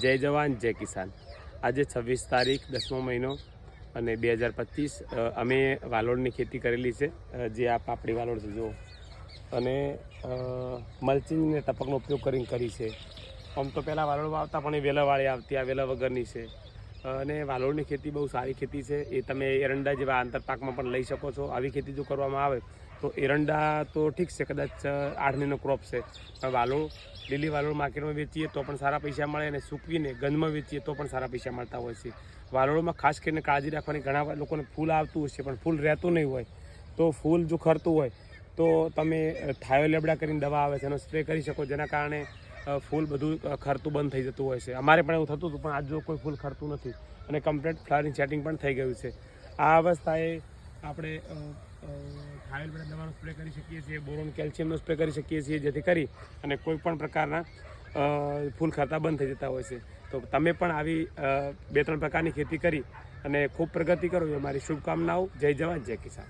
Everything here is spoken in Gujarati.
જય જવાન, જય કિસાન. આજે છવ્વીસ તારીખ, દસમો મહિનો અને બે હજાર પચીસ અમે વાલોડની ખેતી કરેલી છે જે આ પાપડી વાલોડ છે, જુઓ. અને મલ્ચિંગ ને ટપકનો ઉપયોગ કરીને કરી છે. આમ તો પહેલાં વાલોડ વાવતા પણ એ વેલાવાળી આવતી, આ વેલા વગરની છે. અને વાલોડની ખેતી બહુ સારી ખેતી છે. એ તમે એરંડા જેવા આંતરપાકમાં પણ લઈ શકો છો. આવી ખેતી જો કરવામાં આવે તો એરંડા તો ઠીક છે કદાચ અ, આઠ મહિનો ક્રોપ છે. વાલોડ લીલી વાલોળ માર્કેટમાં વેચીએ તો પણ સારા પૈસા મળે અને સૂકવીને ગંધમાં વેચીએ તો પણ સારા પૈસા મળતા હોય છે. વાલોળમાં ખાસ કરીને કાળજી રાખવાની ઘણા લોકોને ફૂલ આવતું હોય છે પણ ફૂલ રહેતું નહીં હોય. તો ફૂલ જો ખરતું હોય તો તમે થાયો લેબડા કરીને દવા આવે છે એનો સ્પ્રે કરી શકો જેના કારણે ફૂલ બધું ખરતું બંધ થઈ જતું હોય છે. અમારે પણ એવું થતું હતું પણ આજ જો કોઈ ફૂલ ખરતું નથી અને કમ્પ્લીટ ફ્લાવરિંગ સેટિંગ પણ થઈ ગયું છે. આ અવસ્થાએ આપણે અ, બધા દવાનો સ્પ્રે કરી શકીએ છીએ બોરોન કેલ્શિયમનો સ્પ્રે કરી શકીએ છીએ જેથી કરી અને કોઈ પણ પ્રકારના ફૂલ ખાતા બંધ થઈ જતા હોય છે. તો તમે પણ આવી બે ત્રણ પ્રકારની ખેતી કરી અને ખૂબ પ્રગતિ કરો એ મારી શુભકામનાઓ. જય જવાન જય કિસાન.